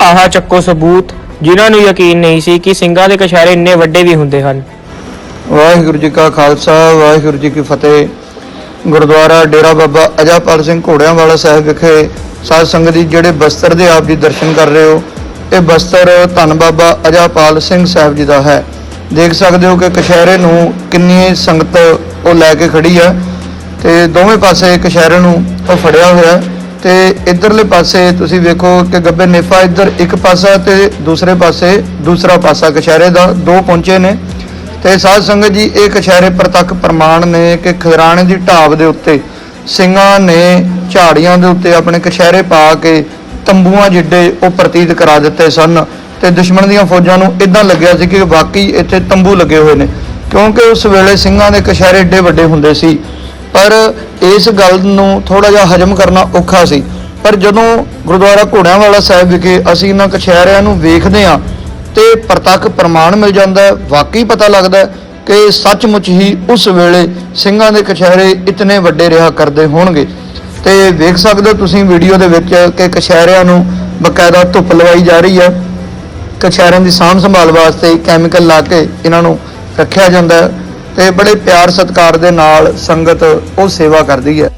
ਆਹ ਚੱਕੋ ਸਬੂਤ, ਜਿਨ੍ਹਾਂ ਨੂੰ ਯਕੀਨ ਨਹੀਂ ਸੀ ਕਿ ਸਿੰਘਾਂ ਦੇ ਕਛਹਿਰੇ ਇੰਨੇ ਵੱਡੇ ਵੀ ਹੁੰਦੇ ਹਨ। ਵਾਹਿਗੁਰੂ ਜੀ ਕਾ ਖਾਲਸਾ, ਵਾਹਿਗੁਰੂ ਜੀ ਕੀ ਫਤਿਹ। ਗੁਰਦੁਆਰਾ ਡੇਰਾ ਬਾਬਾ ਅਜਾਪਾਲ ਸਿੰਘ ਘੋੜਿਆਂ ਵਾਲਾ ਸਾਹਿਬ ਵਿਖੇ ਸਾਧ ਸੰਗਤ ਜੀ ਜਿਹੜੇ ਬਸਤਰ ਦੇ ਆਪ ਜੀ ਦਰਸ਼ਨ ਕਰ ਰਹੇ ਹੋ, ਇਹ ਬਸਤਰ ਧੰਨ ਬਾਬਾ ਅਜਾਪਾਲ ਸਿੰਘ ਸਾਹਿਬ ਜੀ ਦਾ ਹੈ। ਦੇਖ ਸਕਦੇ ਹੋ ਕਿ ਕਸ਼ਹਿਰੇ ਨੂੰ ਕਿੰਨੀ ਸੰਗਤ ਉਹ ਲੈ ਕੇ ਖੜੀ ਹੈ ਤੇ ਦੋਵੇਂ ਪਾਸੇ ਕਸ਼ਹਿਰੇ ਨੂੰ ਉਹ ਫੜਿਆ ਹੋਇਆ ਤੇ ਇਧਰਲੇ ਪਾਸੇ ਤੁਸੀਂ ਵੇਖੋ ਕਿ ਗੱਬੇ ਨੇਫਾ ਇੱਧਰ ਇੱਕ ਪਾਸਾ ਤੇ ਦੂਸਰੇ ਪਾਸੇ ਦੂਸਰਾ ਪਾਸਾ ਕਸ਼ਹਿਰੇ ਦਾ ਦੋ ਪਹੁੰਚੇ ਨੇ। ਤੇ ਸਾਧ ਸੰਗਤ ਜੀ, ਇਹ ਕਸ਼ਹਿਰੇ ਪ੍ਰਤੱਖ ਪ੍ਰਮਾਣ ਨੇ ਕਿ ਖਿਦਰਾਣੇ ਦੀ ਢਾਬ ਦੇ ਉੱਤੇ ਸਿੰਘਾਂ ਨੇ ਝਾੜੀਆਂ ਦੇ ਉੱਤੇ ਆਪਣੇ ਕਸ਼ਹਿਰੇ ਪਾ ਕੇ ਤੰਬੂਆਂ ਜਿੱਡੇ ਉਹ ਪ੍ਰਤੀਤ ਕਰਾ ਦਿੱਤੇ ਸਨ। ਤੇ ਦੁਸ਼ਮਣ ਦੀਆਂ ਫੌਜਾਂ ਨੂੰ ਇਦਾਂ ਲੱਗਿਆ ਸੀ ਕਿ ਵਾਕਈ ਇੱਥੇ ਤੰਬੂ ਲੱਗੇ ਹੋਏ ਨੇ। ਕਿਉਂਕਿ ਉਸ ਵੇਲੇ ਸਿੰਘਾਂ ਦੇ ਕਸ਼ਹਿਰੇ ਏਡੇ ਵੱਡੇ ਹੁੰਦੇ ਸੀ। ਪਰ ਇਸ ਗੱਲ ਨੂੰ ਥੋੜਾ ਜਿਹਾ ਹਜਮ ਕਰਨਾ ਔਖਾ ਸੀ। ਪਰ ਜਦੋਂ ਗੁਰਦੁਆਰਾ ਘੋੜਿਆਂ ਵਾਲਾ ਸਾਹਿਬ ਵਿਖੇ ਅਸੀਂ ਇਹਨਾਂ ਕਛਹਿਰਿਆਂ ਨੂੰ ਵੇਖਦੇ ਹਾਂ, ਤੇ ਪ੍ਰਤੱਖ ਪ੍ਰਮਾਣ ਮਿਲ ਜਾਂਦਾ ਹੈ। ਵਾਕਈ ਪਤਾ ਲੱਗਦਾ ਹੈ ਕਿ ਸੱਚਮੁੱਚ ਹੀ ਉਸ ਵੇਲੇ ਸਿੰਘਾਂ ਦੇ ਕਛਹਿਰੇ ਇਤਨੇ ਵੱਡੇ ਰਿਹਾ ਕਰਦੇ ਹੋਣਗੇ। ਤੇ ਵੇਖ ਸਕਦੇ ਹੋ ਤੁਸੀਂ ਵੀਡੀਓ ਦੇ ਵਿੱਚ ਕਿ ਕਛਹਿਰਿਆਂ ਨੂੰ ਬਕਾਇਦਾ ਧੁੱਪ ਲਵਾਈ ਜਾ ਰਹੀ ਹੈ। ਕਛਹਿਰਿਆਂ ਦੀ ਸਾਂਭ ਸੰਭਾਲ ਵਾਸਤੇ ਕੈਮੀਕਲ ਲਾ ਕੇ ਇਹਨਾਂ ਨੂੰ ਰੱਖਿਆ ਜਾਂਦਾ ਹੈ। ਤੇ ਬੜੇ ਪਿਆਰ ਸਤਿਕਾਰ ਦੇ ਨਾਲ ਸੰਗਤ ਉਹ ਸੇਵਾ ਕਰਦੀ ਹੈ।